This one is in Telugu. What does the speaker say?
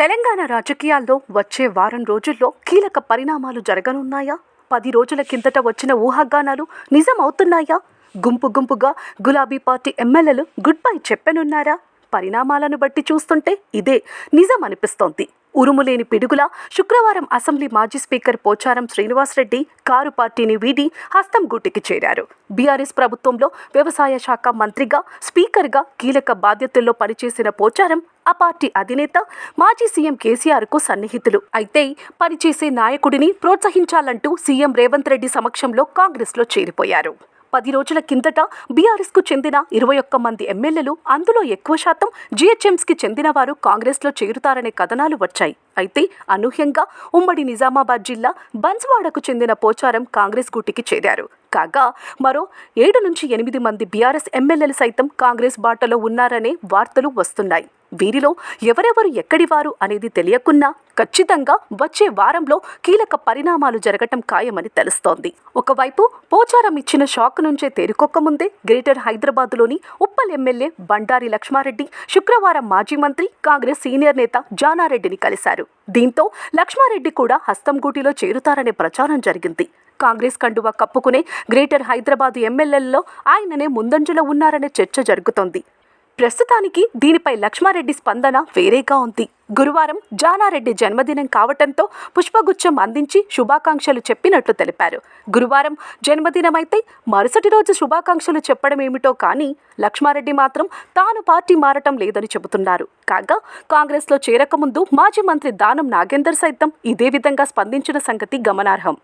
తెలంగాణ రాజకీయాల్లో వచ్చే వారం రోజుల్లో కీలక పరిణామాలు జరగనున్నాయా? పది రోజుల కిందట వచ్చిన ఊహాగానాలు నిజం అవుతున్నాయా గుంపు గుంపుగా గులాబీ పార్టీ ఎమ్మెల్యేలు గుడ్ బై చెప్పనున్నారా? పరిణామాలను బట్టి చూస్తుంటే ఇదే నిజం అనిపిస్తోంది ఉరుములేని పిడుగులా శుక్రవారం అసెంబ్లీ మాజీ స్పీకర్ పోచారం శ్రీనివాసరెడ్డి కారు పార్టీని వీడి హస్తం గుట్టికి చేరారు. బీఆర్ఎస్ ప్రభుత్వంలో వ్యవసాయ శాఖ మంత్రిగా స్పీకర్గా కీలక బాధ్యతల్లో పనిచేసిన పోచారం ఆ పార్టీ అధినేత మాజీ సీఎం కేసీఆర్కు సన్నిహితులు. అయితే పనిచేసే నాయకుడిని ప్రోత్సహించాలంటూ సీఎం రేవంత్ రెడ్డి సమక్షంలో కాంగ్రెస్లో చేరిపోయారు. పది రోజుల కిందట బీఆర్ఎస్కు చెందిన ఇరవై ఒక్క మంది ఎమ్మెల్యేలు అందులో ఎక్కువ శాతం జీహెచ్ఎంసీకి చెందిన వారు కాంగ్రెస్లో చేరుతారనే కథనాలు వచ్చాయి. అయితే అనూహ్యంగా ఉమ్మడి నిజామాబాద్ జిల్లా బన్స్వాడకు చెందిన పోచారం కాంగ్రెస్ గుట్టికి చేరారు. కాగా మరో ఏడు నుంచి ఎనిమిది మంది బీఆర్ఎస్ ఎమ్మెల్యేలు సైతం కాంగ్రెస్ బాటలో ఉన్నారనే వార్తలు వస్తున్నాయి. వీరిలో ఎవరెవరు ఎక్కడివారు అనేది తెలియకున్నా ఖచ్చితంగా వచ్చే వారంలో కీలక పరిణామాలు జరగటం ఖాయమని తెలుస్తోంది. ఒకవైపు పోచారం ఇచ్చిన షాక్ నుంచే తేరుకోకముందే గ్రేటర్ హైదరాబాద్లోని ఉప్పల్ ఎమ్మెల్యే బండారి లక్ష్మారెడ్డి శుక్రవారం మాజీ మంత్రి కాంగ్రెస్ సీనియర్ నేత జానారెడ్డిని కలిశారు. దీంతో లక్ష్మారెడ్డి కూడా హస్తంగూటిలో చేరుతారనే ప్రచారం జరిగింది. కాంగ్రెస్ కండువా కప్పుకునే గ్రేటర్ హైదరాబాద్ ఎమ్మెల్యేలలో ఆయననే ముందంజలో ఉన్నారనే చర్చ జరుగుతోంది. ప్రస్తుతానికి దీనిపై లక్ష్మారెడ్డి స్పందన వేరేగా ఉంది. గురువారం జానారెడ్డి జన్మదినం కావటంతో పుష్పగుచ్చం అందించి శుభాకాంక్షలు చెప్పినట్లు తెలిపారు. గురువారం జన్మదినమైతే మరుసటి రోజు శుభాకాంక్షలు చెప్పడం ఏమిటో కానీ లక్ష్మారెడ్డి మాత్రం తాను పార్టీ మారటం లేదని చెబుతున్నారు. కాగా కాంగ్రెస్లో చేరకముందు మాజీ మంత్రి దానం నాగేందర్ సైతం ఇదే విధంగా స్పందించిన సంగతి గమనార్హం.